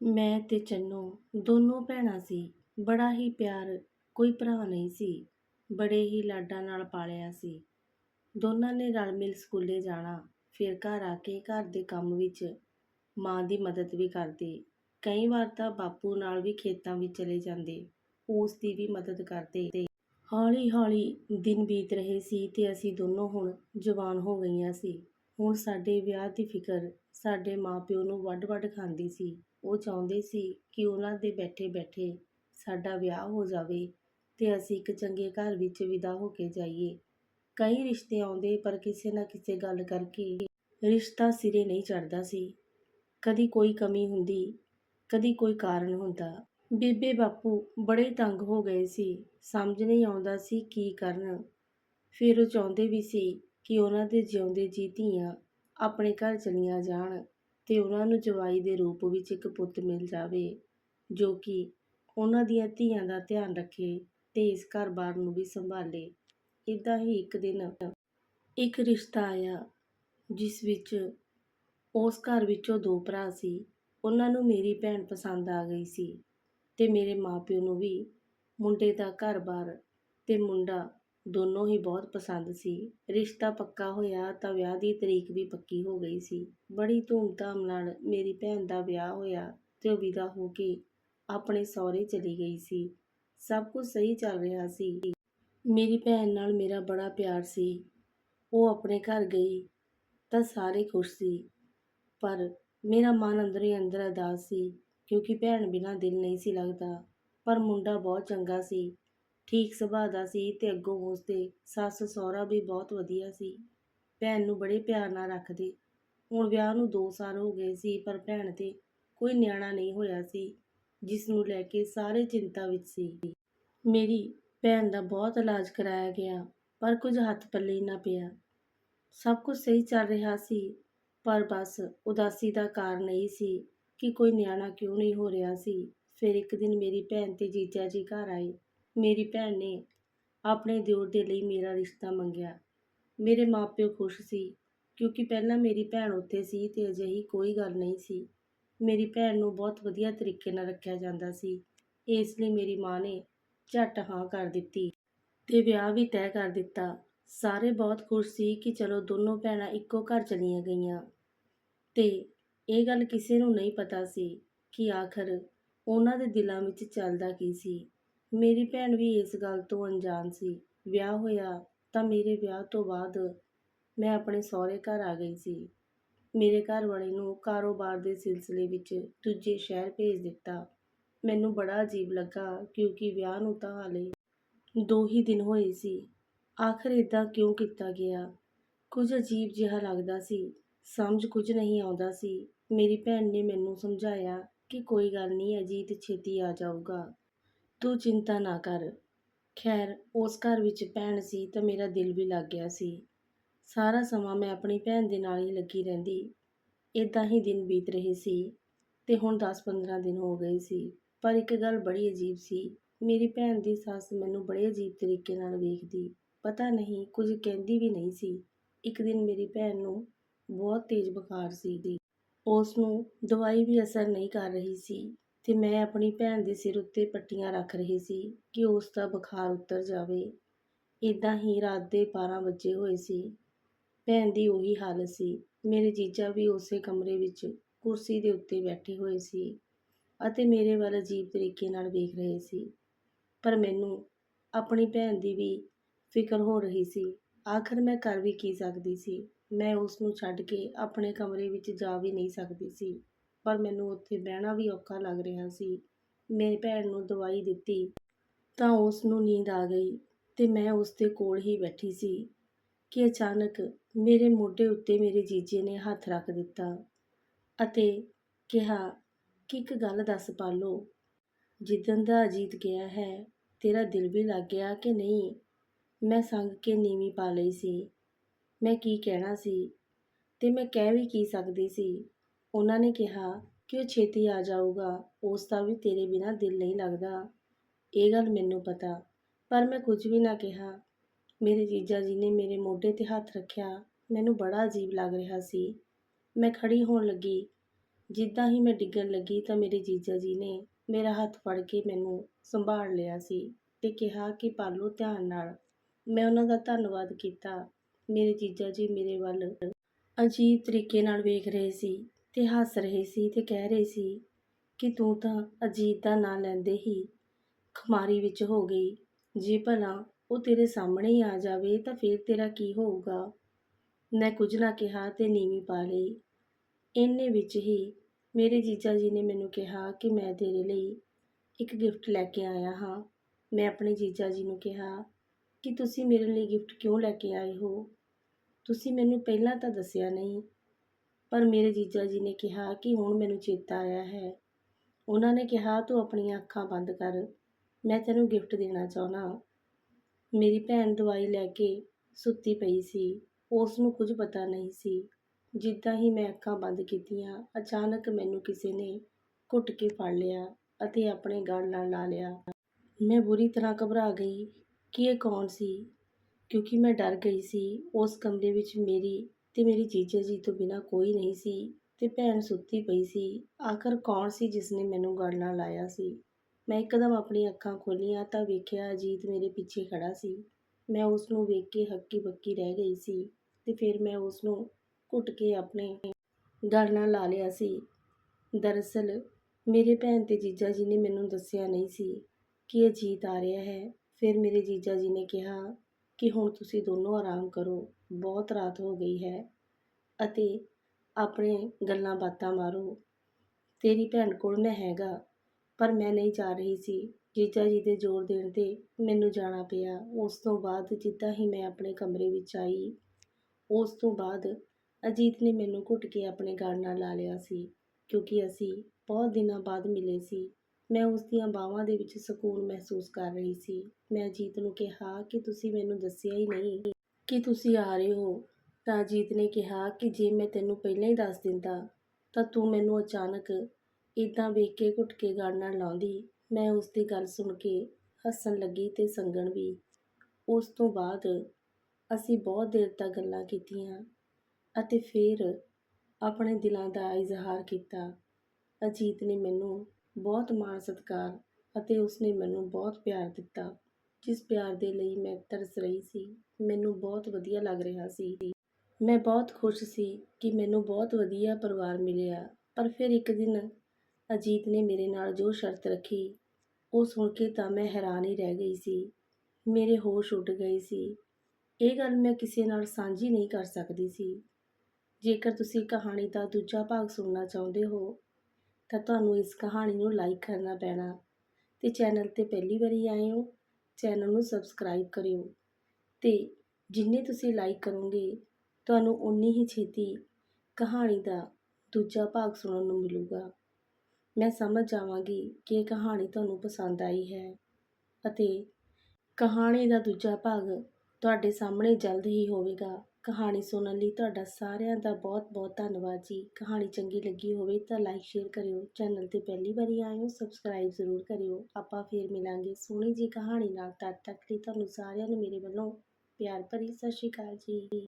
ਮੈਂ ਤੇ ਚੰਨੋ ਦੋਨੋਂ ਭੈਣਾਂ ਸੀ। ਬੜਾ ਹੀ ਪਿਆਰ, ਕੋਈ ਭਰਾ ਨਹੀਂ ਸੀ। ਬੜੇ ਹੀ ਲਾਡਾਂ ਨਾਲ ਪਾਲਿਆ ਸੀ। ਦੋਨਾਂ ਨੇ ਰਲ ਮਿਲ ਸਕੂਲੇ ਜਾਣਾ, ਫਿਰ ਘਰ ਆ ਕੇ ਘਰ ਦੇ ਕੰਮ ਵਿੱਚ ਮਾਂ ਦੀ ਮਦਦ ਵੀ ਕਰਦੇ। ਕਈ ਵਾਰ ਤਾਂ ਬਾਪੂ ਨਾਲ ਵੀ ਖੇਤਾਂ ਵਿੱਚ ਚਲੇ ਜਾਂਦੇ, ਉਸ ਦੀ ਵੀ ਮਦਦ ਕਰਦੇ। ਤੇ ਹੌਲੀ ਹੌਲੀ ਦਿਨ ਬੀਤ ਰਹੇ ਸੀ ਤੇ ਅਸੀਂ ਦੋਨੋਂ ਹੁਣ ਜਵਾਨ ਹੋ ਗਈਆਂ ਸੀ। ਹੁਣ ਸਾਡੇ ਵਿਆਹ ਦੀ ਫਿਕਰ ਸਾਡੇ ਮਾਪਿਓ ਨੂੰ ਵੱਡ-ਵੱਡ ਖਾਂਦੀ ਸੀ। ਉਹ ਚਾਹੁੰਦੇ ਸੀ ਕਿ ਉਹਨਾਂ ਦੇ ਬੈਠੇ-ਬੈਠੇ ਸਾਡਾ ਵਿਆਹ ਹੋ ਜਾਵੇ ਤੇ ਅਸੀਂ ਇੱਕ ਚੰਗੇ ਘਰ ਵਿੱਚ ਵਿਦਾ ਹੋ ਕੇ ਜਾਈਏ। ਕਈ ਰਿਸ਼ਤੇ ਆਉਂਦੇ ਪਰ ਕਿਸੇ ਨਾ ਕਿਸੇ ਗੱਲ ਕਰਕੇ ਰਿਸ਼ਤਾ ਸਿਰੇ ਨਹੀਂ ਚੜਦਾ ਸੀ। ਕਦੀ ਕੋਈ ਕਮੀ ਹੁੰਦੀ, ਕਦੀ ਕੋਈ ਕਾਰਨ ਹੁੰਦਾ। ਬੇਬੇ ਬਾਪੂ ਬੜੇ ਤੰਗ ਹੋ ਗਏ ਸੀ। ਸਮਝ ਨਹੀਂ ਆਉਂਦਾ ਸੀ ਕੀ ਕਰਨ। ਫਿਰ ਉਹ ਚਾਹੁੰਦੇ ਵੀ ਸੀ ਕਿ ਉਹਨਾਂ ਦੇ ਜਿਉਂਦੇ ਜੀ ਧੀਆਂ ਆਪਣੇ ਘਰ ਚਲੀਆਂ ਜਾਣ। ਅਤੇ ਉਹਨਾਂ ਨੂੰ ਜਵਾਈ ਦੇ ਰੂਪ ਵਿੱਚ ਇੱਕ ਪੁੱਤ ਮਿਲ ਜਾਵੇ, ਜੋ ਕਿ ਉਹਨਾਂ ਦੀਆਂ ਧੀਆਂ ਦਾ ਧਿਆਨ ਰੱਖੇ ਅਤੇ ਇਸ ਘਰ-ਬਾਰ ਨੂੰ ਵੀ ਸੰਭਾਲੇ। ਇੱਦਾਂ ਹੀ ਇੱਕ ਦਿਨ ਇੱਕ ਰਿਸ਼ਤਾ ਆਇਆ, ਜਿਸ ਵਿੱਚ ਉਸ ਘਰ ਵਿੱਚੋਂ ਦੋ ਭਰਾ ਸੀ। ਉਹਨਾਂ ਨੂੰ ਮੇਰੀ ਭੈਣ ਪਸੰਦ ਆ ਗਈ ਸੀ ਅਤੇ ਮੇਰੇ ਮਾਂ ਪਿਓ ਨੂੰ ਵੀ। ਮੁੰਡੇ ਦਾ ਘਰ-ਬਾਰ ਅਤੇ ਮੁੰਡਾ ਦੋਨੋਂ ਹੀ ਬਹੁਤ ਪਸੰਦ ਸੀ। ਰਿਸ਼ਤਾ ਪੱਕਾ ਹੋਇਆ ਤਾਂ ਵਿਆਹ ਦੀ ਤਰੀਕ ਵੀ ਪੱਕੀ ਹੋ ਗਈ ਸੀ। ਬੜੀ ਧੂਮਧਾਮ ਨਾਲ ਮੇਰੀ ਭੈਣ ਦਾ ਵਿਆਹ ਹੋਇਆ ਤੇ ਉਹ ਵਿਦਾ ਹੋ ਕੇ ਆਪਣੇ ਸਹੁਰੇ ਚਲੀ ਗਈ ਸੀ। ਸਭ ਕੁਝ ਸਹੀ ਚੱਲ ਰਿਹਾ ਸੀ। ਮੇਰੀ ਭੈਣ ਨਾਲ ਮੇਰਾ ਬੜਾ ਪਿਆਰ ਸੀ। ਉਹ ਆਪਣੇ ਘਰ ਗਈ ਤਾਂ ਸਾਰੇ ਖੁਸ਼ ਸੀ। ਪਰ ਮੇਰਾ ਮਨ ਅੰਦਰੋਂ ਹੀ ਅੰਦਰ ਉਦਾਸ ਸੀ ਕਿਉਂਕਿ ਭੈਣ ਬਿਨਾਂ ਦਿਲ ਨਹੀਂ ਸੀ ਲੱਗਦਾ। ਪਰ ਮੁੰਡਾ ਬਹੁਤ ਚੰਗਾ ਸੀ। ਠੀਕ ਸੁਭਾਅ ਦਾ ਸੀ ਤੇ ਅੱਗੋਂ ਉਸਦੇ ਸੱਸ ਸਹੁਰਾ ਵੀ ਬਹੁਤ ਵਧੀਆ ਸੀ। ਭੈਣ ਨੂੰ ਬੜੇ ਪਿਆਰ ਨਾਲ ਰੱਖਦੇ। ਹੁਣ ਵਿਆਹ ਨੂੰ 2 ਸਾਲ ਹੋ ਗਏ ਸੀ, ਪਰ ਭੈਣ ਤੇ ਕੋਈ ਨਿਆਣਾ ਨਹੀਂ ਹੋਇਆ ਸੀ, ਜਿਸ ਨੂੰ ਲੈ ਕੇ ਸਾਰੇ ਚਿੰਤਾ ਵਿੱਚ ਸੀ। ਮੇਰੀ ਭੈਣ ਦਾ ਬਹੁਤ ਇਲਾਜ ਕਰਾਇਆ ਗਿਆ, ਪਰ ਕੁਝ ਹੱਥ ਪੱਲੇ ਹੀ ਨਾ ਪਿਆ। ਸਭ ਕੁਝ ਸਹੀ ਚੱਲ ਰਿਹਾ ਸੀ, ਪਰ ਬਸ ਉਦਾਸੀ ਦਾ ਕਾਰਨ ਇਹ ਸੀ ਕਿ ਕੋਈ ਨਿਆਣਾ ਕਿਉਂ ਨਹੀਂ ਹੋ ਰਿਹਾ ਸੀ। ਫਿਰ ਇੱਕ ਦਿਨ ਮੇਰੀ ਭੈਣ ਤੇ ਜੀਜਾ ਜੀ ਘਰ ਆਏ। ਮੇਰੀ ਭੈਣ ਨੇ ਆਪਣੇ ਦਿਓਰ ਦੇ ਲਈ ਮੇਰਾ ਰਿਸ਼ਤਾ ਮੰਗਿਆ। ਮੇਰੇ ਮਾਪਿਓ ਖੁਸ਼ ਸੀ ਕਿਉਂਕਿ ਪਹਿਲਾਂ ਮੇਰੀ ਭੈਣ ਉੱਥੇ ਸੀ ਅਤੇ ਅਜਿਹੀ ਕੋਈ ਗੱਲ ਨਹੀਂ ਸੀ। ਮੇਰੀ ਭੈਣ ਨੂੰ ਬਹੁਤ ਵਧੀਆ ਤਰੀਕੇ ਨਾਲ ਰੱਖਿਆ ਜਾਂਦਾ ਸੀ। ਇਸ ਲਈ ਮੇਰੀ ਮਾਂ ਨੇ ਝੱਟ ਹਾਂ ਕਰ ਦਿੱਤੀ ਅਤੇ ਵਿਆਹ ਵੀ ਤੈਅ ਕਰ ਦਿੱਤਾ। ਸਾਰੇ ਬਹੁਤ ਖੁਸ਼ ਸੀ ਕਿ ਚਲੋ ਦੋਨੋਂ ਭੈਣਾਂ ਇੱਕੋ ਘਰ ਚਲੀਆਂ ਗਈਆਂ ਅਤੇ ਇਹ ਗੱਲ ਕਿਸੇ ਨੂੰ ਨਹੀਂ ਪਤਾ ਸੀ ਕਿ ਆਖਰ ਉਹਨਾਂ ਦੇ ਦਿਲਾਂ ਵਿੱਚ ਚੱਲਦਾ ਕੀ ਸੀ। ਮੇਰੀ ਭੈਣ ਵੀ ਇਸ ਗੱਲ ਤੋਂ ਅਣਜਾਣ ਸੀ। ਵਿਆਹ ਹੋਇਆ ਤਾਂ ਮੇਰੇ ਵਿਆਹ ਤੋਂ ਬਾਅਦ ਮੈਂ ਆਪਣੇ ਸਹੁਰੇ ਘਰ ਆ ਗਈ ਸੀ। ਮੇਰੇ ਘਰ ਵਾਲੇ ਨੂੰ ਕਾਰੋਬਾਰ ਦੇ ਸਿਲਸਿਲੇ ਵਿੱਚ ਦੂਜੇ ਸ਼ਹਿਰ ਭੇਜ ਦਿੱਤਾ। ਮੈਨੂੰ ਬੜਾ ਅਜੀਬ ਲੱਗਾ ਕਿਉਂਕਿ ਵਿਆਹ ਨੂੰ ਤਾਂ ਹਾਲੇ ਦੋ ਹੀ ਦਿਨ ਹੋਏ ਸੀ। ਆਖਰ ਇਦਾਂ ਕਿਉਂ ਕੀਤਾ ਗਿਆ? ਕੁਝ ਅਜੀਬ ਜਿਹਾ ਲੱਗਦਾ ਸੀ। ਸਮਝ ਕੁਝ ਨਹੀਂ ਆਉਂਦਾ ਸੀ। ਮੇਰੀ ਭੈਣ ਨੇ ਮੈਨੂੰ ਸਮਝਾਇਆ ਕਿ ਕੋਈ ਗੱਲ ਨਹੀਂ, ਅਜੀਤ ਛੇਤੀ ਆ ਜਾਊਗਾ। ਤੂੰ ਚਿੰਤਾ ਨਾ ਕਰ। ਖੈਰ, ਉਸ ਘਰ ਵਿੱਚ ਭੈਣ ਸੀ ਤਾਂ ਮੇਰਾ ਦਿਲ ਵੀ ਲੱਗ ਗਿਆ ਸੀ। ਸਾਰਾ ਸਮਾਂ ਮੈਂ ਆਪਣੀ ਭੈਣ ਦੇ ਨਾਲ ਹੀ ਲੱਗੀ ਰਹਿੰਦੀ। ਇਦਾਂ ਹੀ ਦਿਨ ਬੀਤ ਰਹੇ ਸੀ ਤੇ ਹੁਣ 10-15 ਦਿਨ ਹੋ ਗਏ ਸੀ। ਪਰ ਇੱਕ ਗੱਲ ਬੜੀ ਅਜੀਬ ਸੀ, ਮੇਰੀ ਭੈਣ ਦੀ ਸੱਸ ਮੈਨੂੰ ਬੜੇ ਅਜੀਬ ਤਰੀਕੇ ਨਾਲ ਵੇਖਦੀ। ਪਤਾ ਨਹੀਂ, ਕੁਝ ਕਹਿੰਦੀ ਵੀ ਨਹੀਂ ਸੀ। ਇੱਕ ਦਿਨ ਮੇਰੀ ਭੈਣ ਨੂੰ ਬਹੁਤ ਤੇਜ਼ ਬੁਖਾਰ ਸੀ। ਉਸ ਨੂੰ ਦਵਾਈ ਵੀ ਅਸਰ ਨਹੀਂ ਕਰ ਰਹੀ ਸੀ। ਤੇ ਮੈਂ ਆਪਣੀ ਭੈਣ ਦੇ ਸਿਰ ਉੱਤੇ ਪੱਟੀਆਂ ਰੱਖ ਰਹੀ ਸੀ ਕਿ ਉਸ ਦਾ ਬੁਖਾਰ ਉਤਰ ਜਾਵੇ। ਇਦਾਂ ਹੀ ਰਾਤ ਦੇ 12 ਵਜੇ ਹੋਏ ਸੀ। ਭੈਣ ਦੀ ਉਹੀ ਹਾਲਤ ਸੀ। ਮੇਰੇ ਜੀਜਾ ਵੀ ਉਸੇ ਕਮਰੇ ਵਿੱਚ ਕੁਰਸੀ ਦੇ ਉੱਤੇ ਬੈਠੇ ਹੋਏ ਸੀ ਅਤੇ ਮੇਰੇ ਵੱਲ ਅਜੀਬ ਤਰੀਕੇ ਨਾਲ ਵੇਖ ਰਹੇ ਸੀ। ਪਰ ਮੈਨੂੰ ਆਪਣੀ ਭੈਣ ਦੀ ਵੀ ਫਿਕਰ ਹੋ ਰਹੀ ਸੀ। ਆਖਰ ਮੈਂ ਕਰ ਵੀ ਕੀ ਸਕਦੀ ਸੀ? ਮੈਂ ਉਸ ਨੂੰ ਛੱਡ ਕੇ ਆਪਣੇ ਕਮਰੇ ਵਿੱਚ ਜਾ ਵੀ ਨਹੀਂ ਸਕਦੀ ਸੀ। ਪਰ ਮੈਨੂੰ ਉੱਥੇ ਬਹਿਣਾ ਵੀ ਔਖਾ ਲੱਗ ਰਿਹਾ ਸੀ। ਮੇਰੀ ਭੈਣ ਨੂੰ ਦਵਾਈ ਦਿੱਤੀ ਤਾਂ ਉਸ ਨੂੰ ਨੀਂਦ ਆ ਗਈ ਤੇ ਮੈਂ ਉਸ ਦੇ ਕੋਲ ਹੀ ਬੈਠੀ ਸੀ ਕਿ ਅਚਾਨਕ ਮੇਰੇ ਮੋਢੇ ਉੱਤੇ ਮੇਰੇ ਜੀਜੇ ਨੇ ਹੱਥ ਰੱਖ ਦਿੱਤਾ ਅਤੇ ਕਿਹਾ ਕਿ ਇੱਕ ਗੱਲ ਦੱਸ ਪਾਲੋ, ਜਿੱਦਣ ਦਾ ਅਜੀਤ ਗਿਆ ਹੈ, ਤੇਰਾ ਦਿਲ ਵੀ ਲੱਗ ਗਿਆ ਕਿ ਨਹੀਂ? ਮੈਂ ਸੰਗ ਕੇ ਨੀਵੀਂ ਪਾ ਲਈ ਸੀ। ਮੈਂ ਕੀ ਕਹਿਣਾ ਸੀ? ਤੇ ਮੈਂ ਕਹਿ ਵੀ ਕੀ ਸਕਦੀ ਸੀ? ਉਹਨਾਂ ਨੇ ਕਿਹਾ ਕਿ ਉਹ ਛੇਤੀ ਆ ਜਾਊਗਾ, ਉਸ ਦਾ ਵੀ ਤੇਰੇ ਬਿਨਾਂ ਦਿਲ ਨਹੀਂ ਲੱਗਦਾ। ਇਹ ਗੱਲ ਮੈਨੂੰ ਪਤਾ, ਪਰ ਮੈਂ ਕੁਝ ਵੀ ਨਾ ਕਿਹਾ। ਮੇਰੇ ਜੀਜਾ ਜੀ ਨੇ ਮੇਰੇ ਮੋਢੇ ਤੇ ਹੱਥ ਰੱਖਿਆ। ਮੈਨੂੰ ਬੜਾ ਅਜੀਬ ਲੱਗ ਰਿਹਾ ਸੀ। ਮੈਂ ਖੜੀ ਹੋਣ ਲੱਗੀ। ਜਿੱਦਾਂ ਹੀ ਮੈਂ ਡਿੱਗਣ ਲੱਗੀ ਤਾਂ ਮੇਰੇ ਜੀਜਾ ਜੀ ਨੇ ਮੇਰਾ ਹੱਥ ਫੜ ਕੇ ਮੈਨੂੰ ਸੰਭਾਲ ਲਿਆ ਸੀ ਤੇ ਕਿਹਾ ਕਿ ਪਾਲੋ ਧਿਆਨ ਨਾਲ। ਮੈਂ ਉਹਨਾਂ ਦਾ ਧੰਨਵਾਦ ਕੀਤਾ। ਮੇਰੇ ਜੀਜਾ ਜੀ ਮੇਰੇ ਵੱਲ ਅਜੀਬ ਤਰੀਕੇ ਨਾਲ ਵੇਖ ਰਹੇ ਸੀ। ਤੇ ਹੱਸ ਰਹੇ ਸੀ ਤੇ ਕਹਿ ਰਹੇ ਸੀ ਕਿ ਤੂੰ ਤਾਂ ਅਜੀਤ ਦਾ ਨਾਂ ਲੈਂਦੇ ਹੀ ਖਮਾਰੀ ਵਿੱਚ ਹੋ ਗਈ। ਜੇ ਭਲਾ ਉਹ ਤੇਰੇ ਸਾਹਮਣੇ ਹੀ ਆ ਜਾਵੇ ਤਾਂ ਫਿਰ ਤੇਰਾ ਕੀ ਹੋਊਗਾ? ਮੈਂ ਕੁਝ ਨਾ ਕਿਹਾ ਤੇ ਨੀਵੀਂ ਪਾ ਲਈ। ਇੰਨੇ ਵਿੱਚ ਹੀ ਮੇਰੇ ਜੀਜਾ ਜੀ ਨੇ ਮੈਨੂੰ ਕਿਹਾ ਕਿ ਮੈਂ ਤੇਰੇ ਲਈ ਇੱਕ ਗਿਫਟ ਲੈ ਕੇ ਆਇਆ ਹਾਂ। ਮੈਂ ਆਪਣੇ ਜੀਜਾ ਜੀ ਨੂੰ ਕਿਹਾ ਕਿ ਤੁਸੀਂ ਮੇਰੇ ਲਈ ਗਿਫਟ ਕਿਉਂ ਲੈ ਕੇ ਆਏ ਹੋ? ਤੁਸੀਂ ਮੈਨੂੰ ਪਹਿਲਾਂ ਤਾਂ ਦੱਸਿਆ ਨਹੀਂ ਪਰ ਮੇਰੇ ਜੀਜਾ ਜੀ ਨੇ ਕਿਹਾ ਕਿ ਹੁਣ ਮੈਨੂੰ ਚੇਤਾ ਆਇਆ ਹੈ। ਉਹਨਾਂ ਨੇ ਕਿਹਾ, ਤੂੰ ਆਪਣੀਆਂ ਅੱਖਾਂ ਬੰਦ ਕਰ। ਮੈਂ ਤੈਨੂੰ ਗਿਫਟ ਦੇਣਾ ਚਾਹੁੰਦਾ ਮੇਰੀ ਭੈਣ ਦਵਾਈ ਲੈ ਕੇ ਸੁੱਤੀ ਪਈ ਸੀ। ਉਸ ਨੂੰ ਕੁਝ ਪਤਾ ਨਹੀਂ ਸੀ। ਜਿੱਦਾਂ ਹੀ ਮੈਂ ਅੱਖਾਂ ਬੰਦ ਕੀਤੀਆਂ, ਅਚਾਨਕ ਮੈਨੂੰ ਕਿਸੇ ਨੇ ਘੁੱਟ ਕੇ ਫੜ ਲਿਆ ਅਤੇ ਆਪਣੇ ਗਲ ਨਾਲ ਲਾ ਲਿਆ। ਮੈਂ ਬੁਰੀ ਤਰ੍ਹਾਂ ਘਬਰਾ ਗਈ ਕਿ ਇਹ ਕੌਣ ਸੀ? ਕਿਉਂਕਿ ਮੈਂ ਡਰ ਗਈ ਸੀ। ਉਸ ਕਮਰੇ ਵਿੱਚ ਮੇਰੀ ਤੇ ਮੇਰੀ ਜੀਜਾ ਜੀ ਤੋਂ ਬਿਨਾਂ ਕੋਈ ਨਹੀਂ ਸੀ ਤੇ ਭੈਣ ਸੁੱਤੀ ਪਈ ਸੀ। ਆਖਰ ਕੌਣ ਸੀ ਜਿਸ ਨੇ ਮੈਨੂੰ ਗਲ ਨਾਲ ਲਾਇਆ ਸੀ? ਮੈਂ ਇੱਕਦਮ ਆਪਣੀਆਂ ਅੱਖਾਂ ਖੋਲ੍ਹੀਆਂ ਤਾਂ ਵੇਖਿਆ ਅਜੀਤ ਮੇਰੇ ਪਿੱਛੇ ਖੜਾ ਸੀ। ਮੈਂ ਉਸ ਨੂੰ ਵੇਖ ਕੇ ਹੱਕੀ ਬੱਕੀ ਰਹਿ ਗਈ ਸੀ ਤੇ ਫਿਰ ਮੈਂ ਉਸ ਨੂੰ ਘੁੱਟ ਕੇ ਆਪਣੇ ਗਲ ਨਾਲ ਲਾ ਲਿਆ ਸੀ। ਦਰਅਸਲ ਮੇਰੇ ਭੈਣ ਤੇ ਜੀਜਾ ਜੀ ਨੇ ਮੈਨੂੰ ਦੱਸਿਆ ਨਹੀਂ ਸੀ ਕਿ ਅਜੀਤ ਆ ਰਿਹਾ ਹੈ। ਫਿਰ ਮੇਰੇ ਜੀਜਾ ਜੀ ਨੇ ਕਿਹਾ ਕਿ ਹੁਣ ਤੁਸੀਂ ਦੋਨੋਂ ਆਰਾਮ ਕਰੋ। ਬਹੁਤ ਰਾਤ ਹੋ ਗਈ ਹੈ ਅਤੇ ਆਪਣੇ ਗੱਲਾਂ ਬਾਤਾਂ ਮਾਰੋ। ਤੇਰੀ ਭੈਣ ਕੋਲ ਮੈਂ ਹੈਗਾ, ਪਰ ਮੈਂ ਨਹੀਂ ਜਾ ਰਹੀ ਸੀ। ਜੀਜਾ ਜੀ ਦੇ ਜ਼ੋਰ ਦੇਣ ਤੇ ਮੈਨੂੰ ਜਾਣਾ ਪਿਆ। ਉਸ ਤੋਂ ਬਾਅਦ ਜਿੱਦਾਂ ਹੀ ਮੈਂ ਆਪਣੇ ਕਮਰੇ ਵਿੱਚ ਆਈ, ਉਸ ਤੋਂ ਬਾਅਦ ਅਜੀਤ ਨੇ ਮੈਨੂੰ ਘੁੱਟ ਕੇ ਆਪਣੇ ਗਲ ਨਾਲ ਲਾ ਲਿਆ ਸੀ, ਕਿਉਂਕਿ ਅਸੀਂ ਬਹੁਤ ਦਿਨਾਂ ਬਾਅਦ ਮਿਲੇ ਸੀ। ਮੈਂ ਉਸ ਦੀਆਂ ਬਾਹਾਂ ਦੇ ਵਿੱਚ ਸਕੂਨ ਮਹਿਸੂਸ ਕਰ ਰਹੀ ਸੀ। ਮੈਂ ਅਜੀਤ ਨੂੰ ਕਿਹਾ ਕਿ ਤੁਸੀਂ ਮੈਨੂੰ ਦੱਸਿਆ ਹੀ ਨਹੀਂ। ਕਿ ਤੁਸੀਂ ਆ ਰਹੇ ਹੋ? ਤਾਂ ਅਜੀਤ ਨੇ ਕਿਹਾ ਕਿ ਜੇ ਮੈਂ ਤੈਨੂੰ ਪਹਿਲਾਂ ਹੀ ਦੱਸ ਦਿੰਦਾ, ਤਾਂ ਤੂੰ ਮੈਨੂੰ ਅਚਾਨਕ ਇਦਾਂ ਵੇਖ ਕੇ ਘੁੱਟ ਕੇ ਗਲ ਨਾਲ ਲਾਉਂਦੀ। ਮੈਂ ਉਸ ਦੀ ਗੱਲ ਸੁਣ ਕੇ ਹੱਸਣ ਲੱਗੀ ਤੇ ਸੰਗਣ ਵੀ। ਉਸ ਤੋਂ ਬਾਅਦ ਅਸੀਂ ਬਹੁਤ ਦੇਰ ਤੱਕ ਗੱਲਾਂ ਕੀਤੀਆਂ ਅਤੇ ਫਿਰ ਆਪਣੇ ਦਿਲਾਂ ਦਾ ਇਜ਼ਹਾਰ ਕੀਤਾ। ਅਜੀਤ ਨੇ ਮੈਨੂੰ ਬਹੁਤ ਮਾਣ ਸਤਿਕਾਰ ਅਤੇ ਉਸਨੇ ਮੈਨੂੰ ਬਹੁਤ ਪਿਆਰ ਦਿੱਤਾ। ਜਿਸ ਪਿਆਰ ਦੇ ਲਈ ਮੈਂ ਤਰਸ ਰਹੀ ਸੀ, ਮੈਨੂੰ ਬਹੁਤ ਵਧੀਆ ਲੱਗ ਰਿਹਾ ਸੀ। ਮੈਂ ਬਹੁਤ ਖੁਸ਼ ਸੀ ਕਿ ਮੈਨੂੰ ਬਹੁਤ ਵਧੀਆ ਪਰਿਵਾਰ ਮਿਲਿਆ, ਪਰ ਫਿਰ ਇੱਕ ਦਿਨ ਅਜੀਤ ਨੇ ਮੇਰੇ ਨਾਲ ਜੋ ਸ਼ਰਤ ਰੱਖੀ, ਉਹ ਸੁਣ ਕੇ ਤਾਂ ਮੈਂ ਹੈਰਾਨ ਹੀ ਰਹਿ ਗਈ ਸੀ। ਮੇਰੇ ਹੋਸ਼ ਉੱਡ ਗਏ ਸੀ। ਇਹ ਗੱਲ ਮੈਂ ਕਿਸੇ ਨਾਲ ਸਾਂਝੀ ਨਹੀਂ ਕਰ ਸਕਦੀ ਸੀ। ਜੇਕਰ ਤੁਸੀਂ ਕਹਾਣੀ ਦਾ ਦੂਜਾ ਭਾਗ ਸੁਣਨਾ ਚਾਹੁੰਦੇ ਹੋ, ਤਾਂ ਤੁਹਾਨੂੰ ਇਸ ਕਹਾਣੀ ਨੂੰ ਲਾਈਕ ਕਰਨਾ ਪੈਣਾ ਤੇ ਚੈਨਲ ਤੇ ਪਹਿਲੀ ਵਾਰੀ ਆਏ ਹੋ ਚੈਨਲ ਨੂੰ ਸਬਸਕ੍ਰਾਈਬ ਕਰਿਓ ਅਤੇ ਜਿੰਨੇ ਤੁਸੀਂ ਲਾਈਕ ਕਰੋਗੇ, ਤੁਹਾਨੂੰ ਉਨੀ ਹੀ ਛੇਤੀ ਕਹਾਣੀ ਦਾ ਦੂਜਾ ਭਾਗ ਸੁਣਨ ਨੂੰ ਮਿਲੂਗਾ। ਮੈਂ ਸਮਝ ਜਾਵਾਂਗੀ ਕਿ ਇਹ ਕਹਾਣੀ ਤੁਹਾਨੂੰ ਪਸੰਦ ਆਈ ਹੈ ਅਤੇ ਕਹਾਣੀ ਦਾ ਦੂਜਾ ਭਾਗ ਤੁਹਾਡੇ ਸਾਹਮਣੇ ਜਲਦ ਹੀ ਹੋਵੇਗਾ। ਕਹਾਣੀ ਸੁਣਨ ਲਈ ਤੁਹਾਡਾ ਸਾਰਿਆਂ ਦਾ ਬਹੁਤ-ਬਹੁਤ ਧੰਨਵਾਦ ਜੀ। ਕਹਾਣੀ ਚੰਗੀ ਲੱਗੀ ਹੋਵੇ ਤਾਂ ਲਾਈਕ ਸ਼ੇਅਰ ਕਰਿਓ। ਚੈਨਲ ਤੇ ਪਹਿਲੀ ਵਾਰੀ ਆਏ ਹੋ ਸਬਸਕ੍ਰਾਈਬ ਜ਼ਰੂਰ ਕਰਿਓ। ਆਪਾਂ ਫੇਰ ਮਿਲਾਂਗੇ ਸੋਹਣੀ ਜੀ ਕਹਾਣੀ ਨਾਲ। ਤਦ ਤੱਕ ਲਈ ਤੁਹਾਨੂੰ ਸਾਰਿਆਂ ਨੂੰ ਮੇਰੇ ਵੱਲੋਂ ਪਿਆਰ ਭਰੀ ਸਤਿ ਸ਼੍ਰੀ ਅਕਾਲ ਜੀ।